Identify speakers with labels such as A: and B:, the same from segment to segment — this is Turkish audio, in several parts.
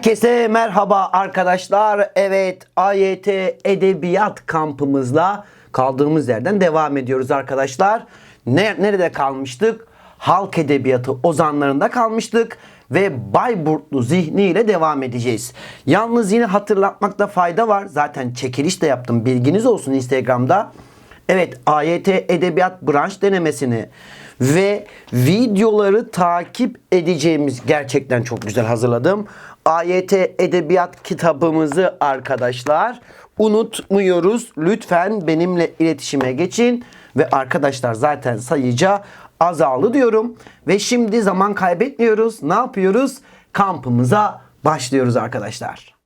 A: Herkese merhaba arkadaşlar. Evet AYT Edebiyat kampımızla kaldığımız yerden devam ediyoruz arkadaşlar. Ne, nerede kalmıştık? Halk Edebiyatı ozanlarında kalmıştık ve Bayburtlu zihniyle devam edeceğiz. Yalnız yine hatırlatmakta fayda var. Zaten çekiliş de yaptım. Bilginiz olsun Instagram'da. Evet AYT Edebiyat branş denemesini ve videoları takip edeceğimiz gerçekten çok güzel hazırladım. AYT Edebiyat kitabımızı arkadaşlar unutmuyoruz. Lütfen benimle iletişime geçin ve arkadaşlar zaten sayıca azaldı diyorum. Ve şimdi zaman kaybetmiyoruz. Ne yapıyoruz? Kampımıza başlıyoruz arkadaşlar.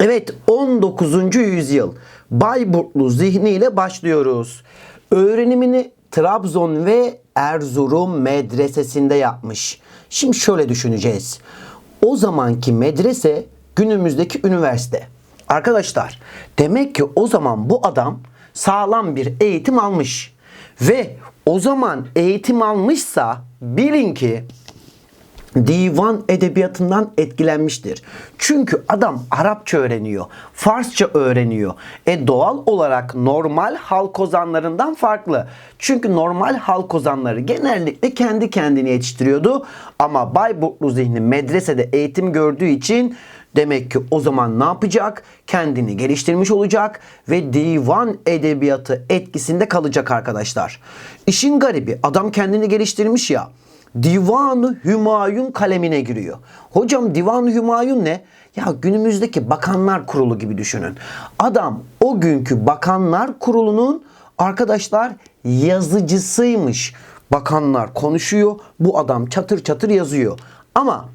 A: Evet 19. yüzyıl Bayburtlu zihniyle başlıyoruz. Öğrenimini Trabzon ve Erzurum medresesinde yapmış. Şimdi şöyle düşüneceğiz. O zamanki medrese günümüzdeki üniversite. Arkadaşlar demek ki o zaman bu adam sağlam bir eğitim almış. Ve o zaman eğitim almışsa bilin ki divan edebiyatından etkilenmiştir. Çünkü adam Arapça öğreniyor, Farsça öğreniyor. E doğal olarak normal halk ozanlarından farklı. Çünkü normal halk ozanları genellikle kendi kendini yetiştiriyordu. Ama Bayburtlu zihni medresede eğitim gördüğü için Demek ki o zaman ne yapacak? Kendini geliştirmiş olacak ve divan edebiyatı etkisinde kalacak arkadaşlar. İşin garibi adam kendini geliştirmiş ya. Divan-ı Hümayun kalemine giriyor. Hocam Divan-ı Hümayun ne? Ya günümüzdeki Bakanlar Kurulu gibi düşünün. Adam o günkü Bakanlar Kurulu'nun arkadaşlar yazıcısıymış. Bakanlar konuşuyor. Bu adam çatır çatır yazıyor. Ama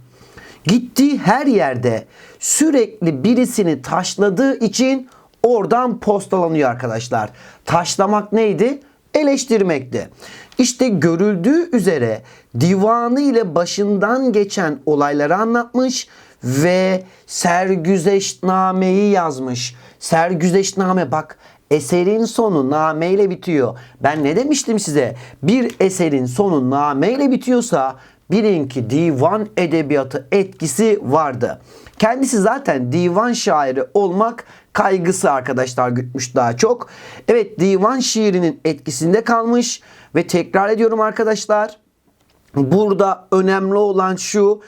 A: gittiği her yerde sürekli birisini taşladığı için oradan postalanıyor arkadaşlar. Taşlamak neydi? Eleştirmekti. İşte görüldüğü üzere divanı ile başından geçen olayları anlatmış ve sergüzeştnameyi yazmış. Sergüzeştname bak eserin sonu nameyle bitiyor. Ben ne demiştim size? Bir eserin sonu nameyle bitiyorsa bilin ki divan edebiyatı etkisi vardı. Kendisi zaten divan şairi olmak kaygısı arkadaşlar gütmüş daha çok. Evet divan şiirinin etkisinde kalmış ve tekrar ediyorum arkadaşlar. Burada önemli olan şu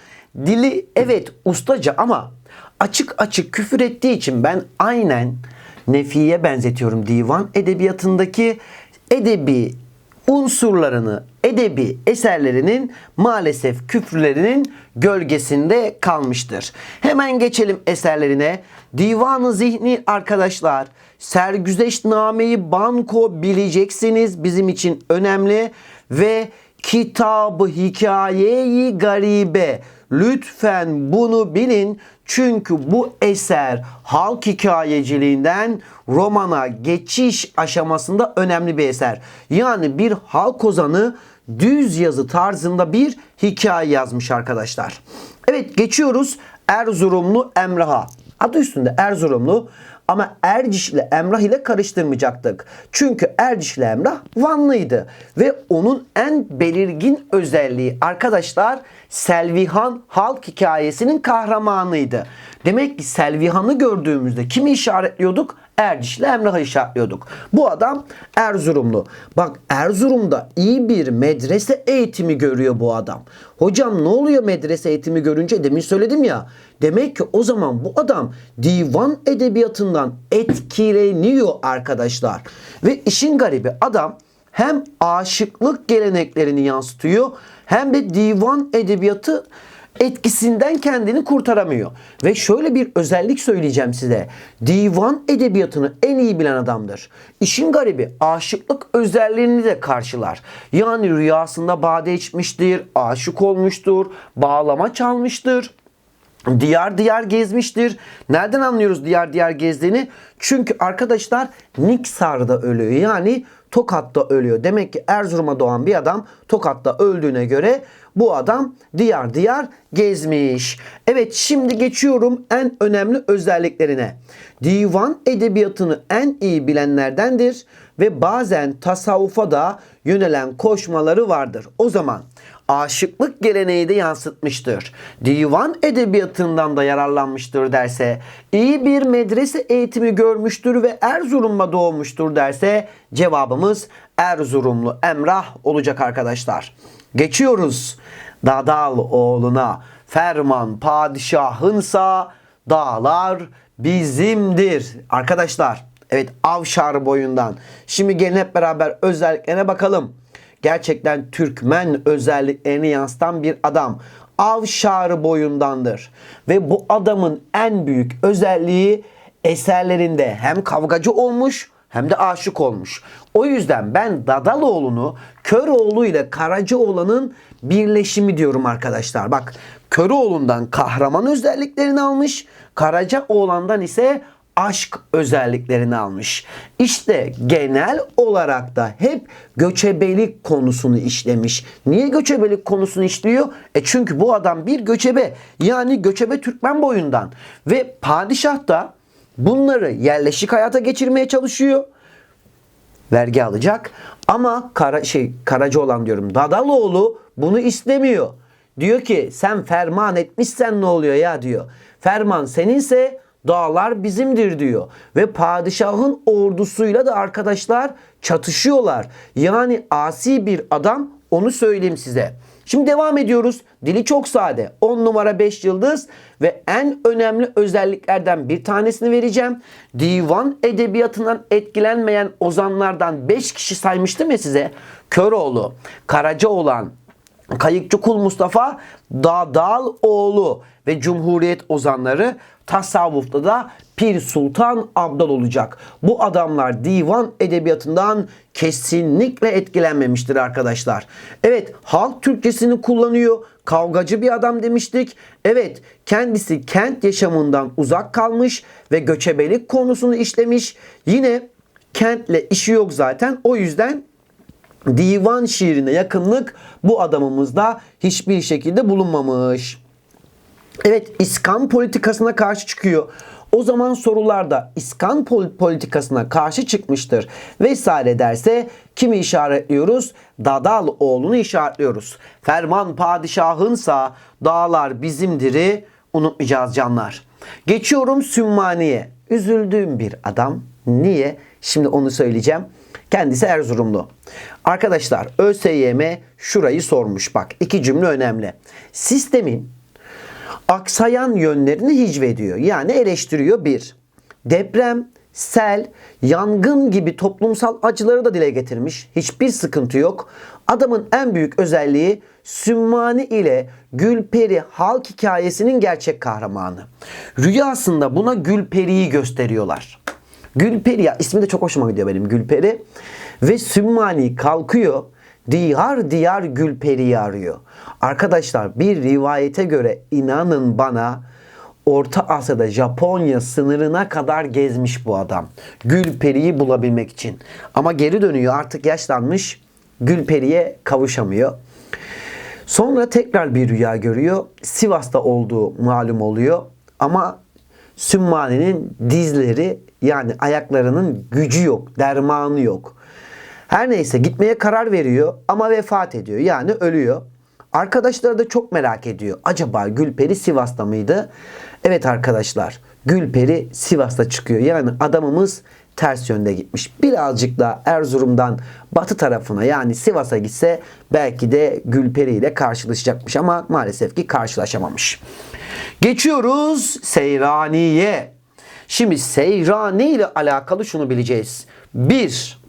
A: dili evet ustaca ama açık açık küfür ettiği için ben aynen Nefi'ye benzetiyorum divan edebiyatındaki edebi unsurlarını, edebi eserlerinin maalesef küfürlerinin gölgesinde kalmıştır. Hemen geçelim eserlerine. Divanı Zihni arkadaşlar, Sergüzeşnameyi banko bileceksiniz. Bizim için önemli ve Kitabı Hikayeyi Garibe Lütfen bunu bilin çünkü bu eser halk hikayeciliğinden romana geçiş aşamasında önemli bir eser. Yani bir halk ozanı düz yazı tarzında bir hikaye yazmış arkadaşlar. Evet geçiyoruz Erzurumlu Emrah'a. Adı üstünde Erzurumlu ama Erciş ile Emrah ile karıştırmayacaktık. Çünkü Erciş ile Emrah Vanlıydı. Ve onun en belirgin özelliği arkadaşlar Selvihan halk hikayesinin kahramanıydı. Demek ki Selvihan'ı gördüğümüzde kimi işaretliyorduk? Erciş ile Emrah'ı işaretliyorduk. Bu adam Erzurumlu. Bak Erzurum'da iyi bir medrese eğitimi görüyor bu adam. Hocam ne oluyor medrese eğitimi görünce? Demin söyledim ya. Demek ki o zaman bu adam divan edebiyatından etkileniyor arkadaşlar. Ve işin garibi adam hem aşıklık geleneklerini yansıtıyor hem de divan edebiyatı etkisinden kendini kurtaramıyor. Ve şöyle bir özellik söyleyeceğim size. Divan edebiyatını en iyi bilen adamdır. İşin garibi aşıklık özelliğini de karşılar. Yani rüyasında bade içmiştir, aşık olmuştur, bağlama çalmıştır diyar diyar gezmiştir. Nereden anlıyoruz diyar diyar gezdiğini? Çünkü arkadaşlar Niksar'da ölüyor. Yani Tokat'ta ölüyor. Demek ki Erzurum'a doğan bir adam Tokat'ta öldüğüne göre bu adam diyar diyar gezmiş. Evet şimdi geçiyorum en önemli özelliklerine. Divan edebiyatını en iyi bilenlerdendir ve bazen tasavvufa da yönelen koşmaları vardır. O zaman aşıklık geleneği de yansıtmıştır. Divan edebiyatından da yararlanmıştır derse, iyi bir medrese eğitimi görmüştür ve Erzurum'da doğmuştur derse cevabımız Erzurumlu Emrah olacak arkadaşlar. Geçiyoruz Dadal oğluna ferman padişahınsa dağlar bizimdir. Arkadaşlar evet Avşar boyundan. Şimdi gelin hep beraber özelliklerine bakalım. Gerçekten Türkmen özelliklerini yansıtan bir adam. Avşar boyundandır. Ve bu adamın en büyük özelliği eserlerinde hem kavgacı olmuş hem de aşık olmuş. O yüzden ben Dadaloğlu'nu Köroğlu ile Karacaoğlan'ın birleşimi diyorum arkadaşlar. Bak Köroğlu'ndan kahraman özelliklerini almış. Karacaoğlan'dan ise aşk özelliklerini almış. İşte genel olarak da hep göçebelik konusunu işlemiş. Niye göçebelik konusunu işliyor? E çünkü bu adam bir göçebe. Yani göçebe Türkmen boyundan. Ve padişah da bunları yerleşik hayata geçirmeye çalışıyor vergi alacak. Ama Kara, şey Karaca olan diyorum. Dadaloğlu bunu istemiyor. Diyor ki sen ferman etmişsen ne oluyor ya diyor. Ferman seninse dağlar bizimdir diyor. Ve padişahın ordusuyla da arkadaşlar çatışıyorlar. Yani asi bir adam onu söyleyeyim size. Şimdi devam ediyoruz. Dili çok sade. 10 numara 5 yıldız ve en önemli özelliklerden bir tanesini vereceğim. Divan edebiyatından etkilenmeyen ozanlardan 5 kişi saymıştım ya size. Köroğlu, Karacaoğlan, Kayıkçı Kul Mustafa, Dadal oğlu ve Cumhuriyet ozanları tasavvufta da Pir Sultan Abdal olacak. Bu adamlar divan edebiyatından kesinlikle etkilenmemiştir arkadaşlar. Evet halk Türkçesini kullanıyor. Kavgacı bir adam demiştik. Evet kendisi kent yaşamından uzak kalmış ve göçebelik konusunu işlemiş. Yine kentle işi yok zaten. O yüzden divan şiirine yakınlık bu adamımızda hiçbir şekilde bulunmamış. Evet İskan politikasına karşı çıkıyor. O zaman sorularda İskan politikasına karşı çıkmıştır vesaire derse kimi işaretliyoruz? Dadal oğlunu işaretliyoruz. Ferman padişahınsa dağlar bizimdiri unutmayacağız canlar. Geçiyorum Sümmani'ye. Üzüldüğüm bir adam. Niye? Şimdi onu söyleyeceğim. Kendisi Erzurumlu. Arkadaşlar ÖSYM şurayı sormuş. Bak iki cümle önemli. Sistemin aksayan yönlerini hicvediyor. Yani eleştiriyor bir. Deprem, sel, yangın gibi toplumsal acıları da dile getirmiş. Hiçbir sıkıntı yok. Adamın en büyük özelliği Sümmani ile Gülperi halk hikayesinin gerçek kahramanı. Rüyasında buna Gülperi'yi gösteriyorlar. Gülperi ya ismi de çok hoşuma gidiyor benim Gülperi. Ve Sümmani kalkıyor diyar diyar Gülperi'yi arıyor. Arkadaşlar bir rivayete göre inanın bana Orta Asya'da Japonya sınırına kadar gezmiş bu adam. Gülperi'yi bulabilmek için. Ama geri dönüyor artık yaşlanmış. Gülperi'ye kavuşamıyor. Sonra tekrar bir rüya görüyor. Sivas'ta olduğu malum oluyor. Ama Sümmani'nin dizleri yani ayaklarının gücü yok, dermanı yok. Her neyse gitmeye karar veriyor ama vefat ediyor. Yani ölüyor. Arkadaşları da çok merak ediyor. Acaba Gülperi Sivas'ta mıydı? Evet arkadaşlar Gülperi Sivas'ta çıkıyor. Yani adamımız ters yönde gitmiş. Birazcık da Erzurum'dan batı tarafına yani Sivas'a gitse belki de Gülperi ile karşılaşacakmış ama maalesef ki karşılaşamamış. Geçiyoruz Seyrani'ye. Şimdi Seyrani ile alakalı şunu bileceğiz. Bir,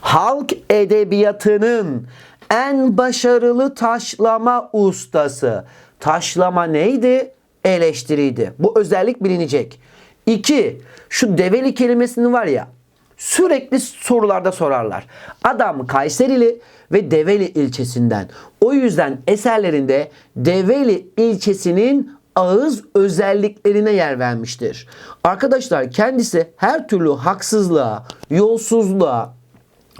A: halk edebiyatının en başarılı taşlama ustası. Taşlama neydi? Eleştiriydi. Bu özellik bilinecek. İki, şu develi kelimesini var ya sürekli sorularda sorarlar. Adam Kayserili ve Develi ilçesinden. O yüzden eserlerinde Develi ilçesinin ağız özelliklerine yer vermiştir. Arkadaşlar kendisi her türlü haksızlığa, yolsuzluğa,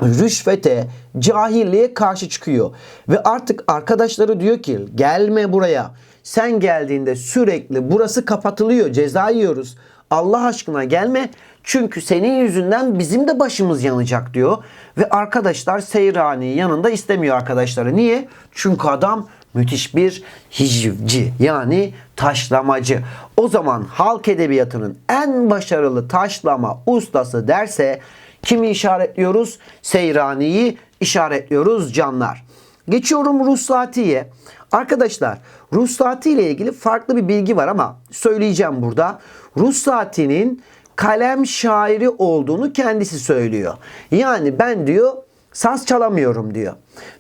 A: rüşvete, cahilliğe karşı çıkıyor. Ve artık arkadaşları diyor ki gelme buraya. Sen geldiğinde sürekli burası kapatılıyor, ceza yiyoruz. Allah aşkına gelme çünkü senin yüzünden bizim de başımız yanacak diyor. Ve arkadaşlar Seyrani yanında istemiyor arkadaşları. Niye? Çünkü adam müthiş bir hicivci yani taşlamacı. O zaman halk edebiyatının en başarılı taşlama ustası derse kimi işaretliyoruz? Seyrani'yi işaretliyoruz canlar. Geçiyorum Ruslati'ye. Arkadaşlar Ruslati ile ilgili farklı bir bilgi var ama söyleyeceğim burada. Ruslati'nin kalem şairi olduğunu kendisi söylüyor. Yani ben diyor saz çalamıyorum diyor.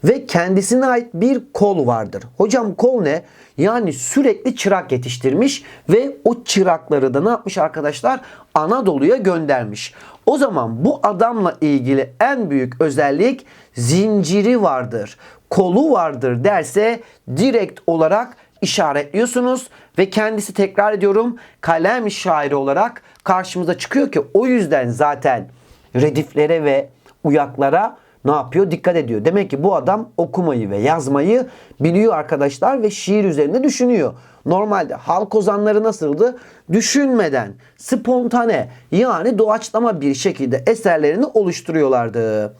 A: Ve kendisine ait bir kol vardır. Hocam kol ne? Yani sürekli çırak yetiştirmiş ve o çırakları da ne yapmış arkadaşlar? Anadolu'ya göndermiş. O zaman bu adamla ilgili en büyük özellik zinciri vardır, kolu vardır derse direkt olarak işaretliyorsunuz ve kendisi tekrar ediyorum kalem şairi olarak karşımıza çıkıyor ki o yüzden zaten rediflere ve uyaklara ne yapıyor? Dikkat ediyor. Demek ki bu adam okumayı ve yazmayı biliyor arkadaşlar ve şiir üzerinde düşünüyor. Normalde halk ozanları nasıldı? Düşünmeden, spontane yani doğaçlama bir şekilde eserlerini oluşturuyorlardı.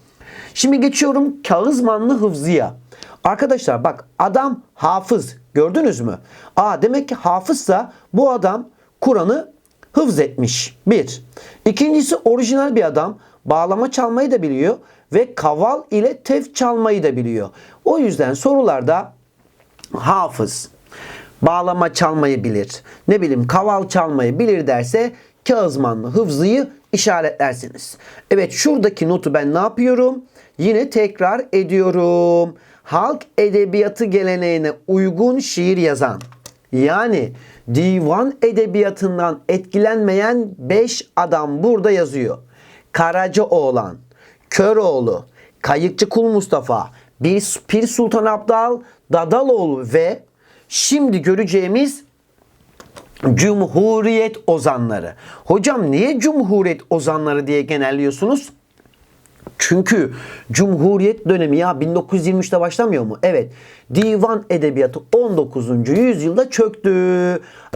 A: Şimdi geçiyorum Kağızmanlı Hıfzı'ya. Arkadaşlar bak adam hafız gördünüz mü? Aa demek ki hafızsa bu adam Kur'an'ı hıfz etmiş. Bir. İkincisi orijinal bir adam. Bağlama çalmayı da biliyor ve kaval ile tef çalmayı da biliyor. O yüzden sorularda hafız, bağlama çalmayı bilir, ne bileyim kaval çalmayı bilir derse Kağızmanlı Hıfzı'yı işaretlersiniz. Evet şuradaki notu ben ne yapıyorum? Yine tekrar ediyorum. Halk edebiyatı geleneğine uygun şiir yazan yani divan edebiyatından etkilenmeyen 5 adam burada yazıyor. Karacaoğlan, Köroğlu, Kayıkçı Kul Mustafa, Bir Pir Sultan Abdal, Dadaloğlu ve şimdi göreceğimiz Cumhuriyet ozanları. Hocam niye Cumhuriyet ozanları diye genelliyorsunuz? Çünkü Cumhuriyet dönemi ya 1923'te başlamıyor mu? Evet. Divan edebiyatı 19. yüzyılda çöktü.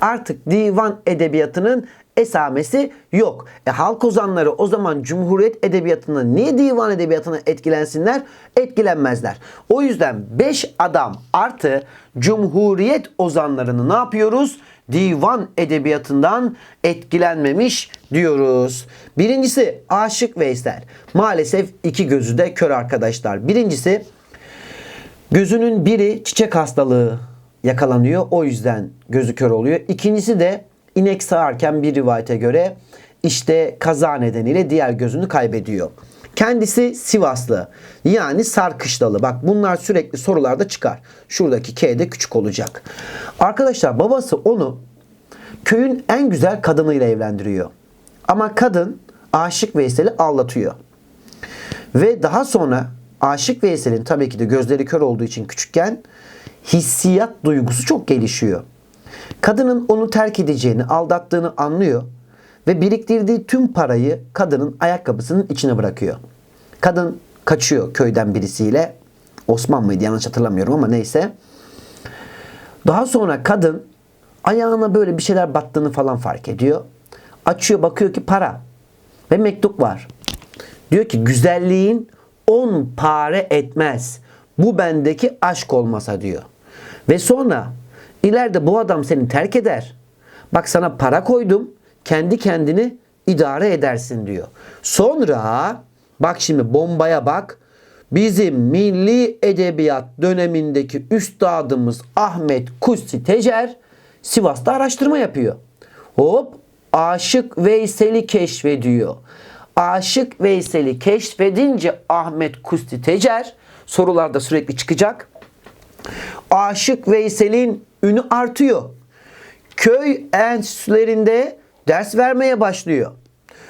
A: Artık divan edebiyatının esamesi yok. E, halk ozanları o zaman Cumhuriyet edebiyatına niye divan edebiyatına etkilensinler? Etkilenmezler. O yüzden 5 adam artı Cumhuriyet ozanlarını ne yapıyoruz? Divan edebiyatından etkilenmemiş diyoruz. Birincisi Aşık Veysel. Maalesef iki gözü de kör arkadaşlar. Birincisi gözünün biri çiçek hastalığı yakalanıyor. O yüzden gözü kör oluyor. İkincisi de inek sağarken bir rivayete göre işte kaza nedeniyle diğer gözünü kaybediyor. Kendisi Sivaslı. Yani Sarkışlalı. Bak bunlar sürekli sorularda çıkar. Şuradaki K de küçük olacak. Arkadaşlar babası onu köyün en güzel kadınıyla evlendiriyor. Ama kadın Aşık Veysel'i aldatıyor. Ve daha sonra Aşık Veysel'in tabii ki de gözleri kör olduğu için küçükken hissiyat duygusu çok gelişiyor. Kadının onu terk edeceğini, aldattığını anlıyor ve biriktirdiği tüm parayı kadının ayakkabısının içine bırakıyor. Kadın kaçıyor köyden birisiyle. Osman mıydı yanlış hatırlamıyorum ama neyse. Daha sonra kadın ayağına böyle bir şeyler battığını falan fark ediyor. Açıyor bakıyor ki para ve mektup var. Diyor ki güzelliğin on pare etmez. Bu bendeki aşk olmasa diyor. Ve sonra ileride bu adam seni terk eder. Bak sana para koydum. Kendi kendini idare edersin diyor. Sonra bak şimdi bombaya bak. Bizim milli edebiyat dönemindeki üstadımız Ahmet Kutsi Tecer Sivas'ta araştırma yapıyor. Hop Aşık Veysel'i keşfediyor. Aşık Veysel'i keşfedince Ahmet Kusti Tecer sorularda sürekli çıkacak. Aşık Veysel'in ünü artıyor. Köy enstitülerinde ders vermeye başlıyor.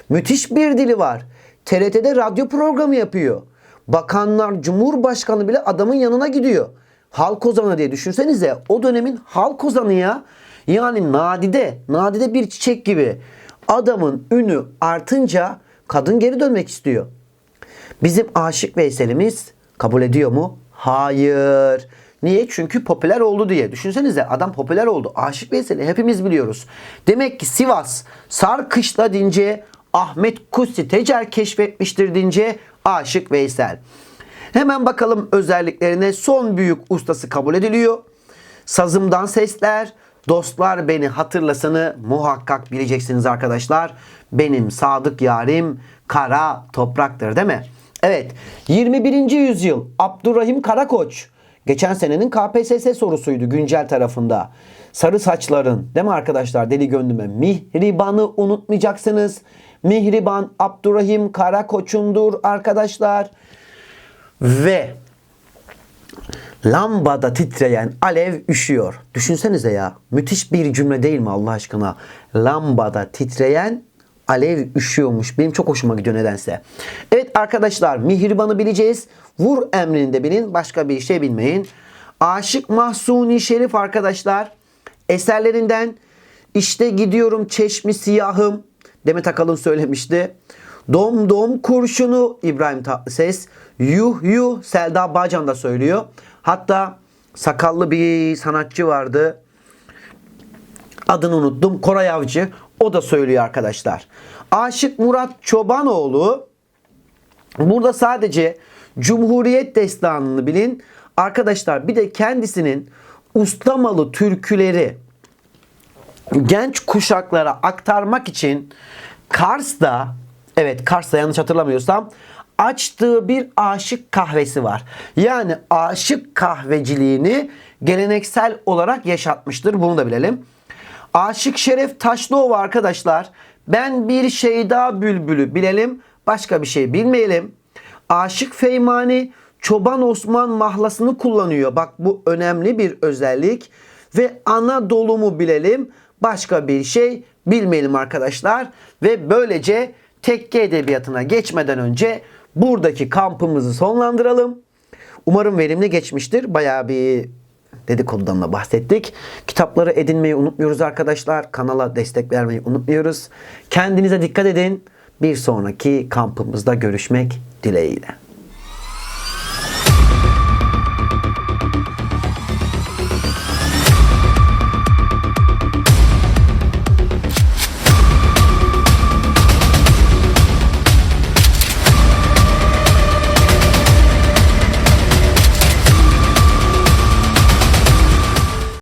A: Müthiş bir dili var. TRT'de radyo programı yapıyor. Bakanlar, Cumhurbaşkanı bile adamın yanına gidiyor. Halk ozanı diye düşünsenize o dönemin halk ozanı ya. Yani nadide, nadide bir çiçek gibi. Adamın ünü artınca kadın geri dönmek istiyor. Bizim Aşık Veysel'imiz kabul ediyor mu? Hayır. Niye? Çünkü popüler oldu diye. Düşünsenize adam popüler oldu. Aşık Veysel'i hepimiz biliyoruz. Demek ki Sivas Sarkışla dince Ahmet Kutsi Tecer keşfetmiştir dince Aşık Veysel. Hemen bakalım özelliklerine. Son büyük ustası kabul ediliyor. Sazımdan sesler, dostlar beni hatırlasını muhakkak bileceksiniz arkadaşlar. Benim sadık yarim kara topraktır değil mi? Evet 21. yüzyıl Abdurrahim Karakoç. Geçen senenin KPSS sorusuydu güncel tarafında. Sarı saçların değil mi arkadaşlar deli gönlüme mihribanı unutmayacaksınız. Mihriban Abdurrahim Karakoç'undur arkadaşlar. Ve Lambada titreyen alev üşüyor. Düşünsenize ya. Müthiş bir cümle değil mi Allah aşkına? Lambada titreyen alev üşüyormuş. Benim çok hoşuma gidiyor nedense. Evet arkadaşlar mihribanı bileceğiz. Vur emrini de bilin. Başka bir şey bilmeyin. Aşık Mahsuni Şerif arkadaşlar eserlerinden işte gidiyorum çeşmi siyahım Demet Akalın söylemişti. Dom dom kurşunu İbrahim Tatlıses. Yuh yuh Selda Bağcan da söylüyor. Hatta sakallı bir sanatçı vardı. Adını unuttum. Koray Avcı. O da söylüyor arkadaşlar. Aşık Murat Çobanoğlu burada sadece Cumhuriyet destanını bilin. Arkadaşlar bir de kendisinin ustamalı türküleri genç kuşaklara aktarmak için Kars'ta evet Kars'ta yanlış hatırlamıyorsam açtığı bir aşık kahvesi var. Yani aşık kahveciliğini geleneksel olarak yaşatmıştır. Bunu da bilelim. Aşık Şeref Taşlıova arkadaşlar. Ben bir şey daha bülbülü bilelim. Başka bir şey bilmeyelim. Aşık Feymani Çoban Osman mahlasını kullanıyor. Bak bu önemli bir özellik. Ve Anadolu'mu bilelim. Başka bir şey bilmeyelim arkadaşlar. Ve böylece tekke edebiyatına geçmeden önce buradaki kampımızı sonlandıralım. Umarım verimli geçmiştir. Bayağı bir dedikodudan da bahsettik. Kitapları edinmeyi unutmuyoruz arkadaşlar. Kanala destek vermeyi unutmuyoruz. Kendinize dikkat edin. Bir sonraki kampımızda görüşmek تلاقينا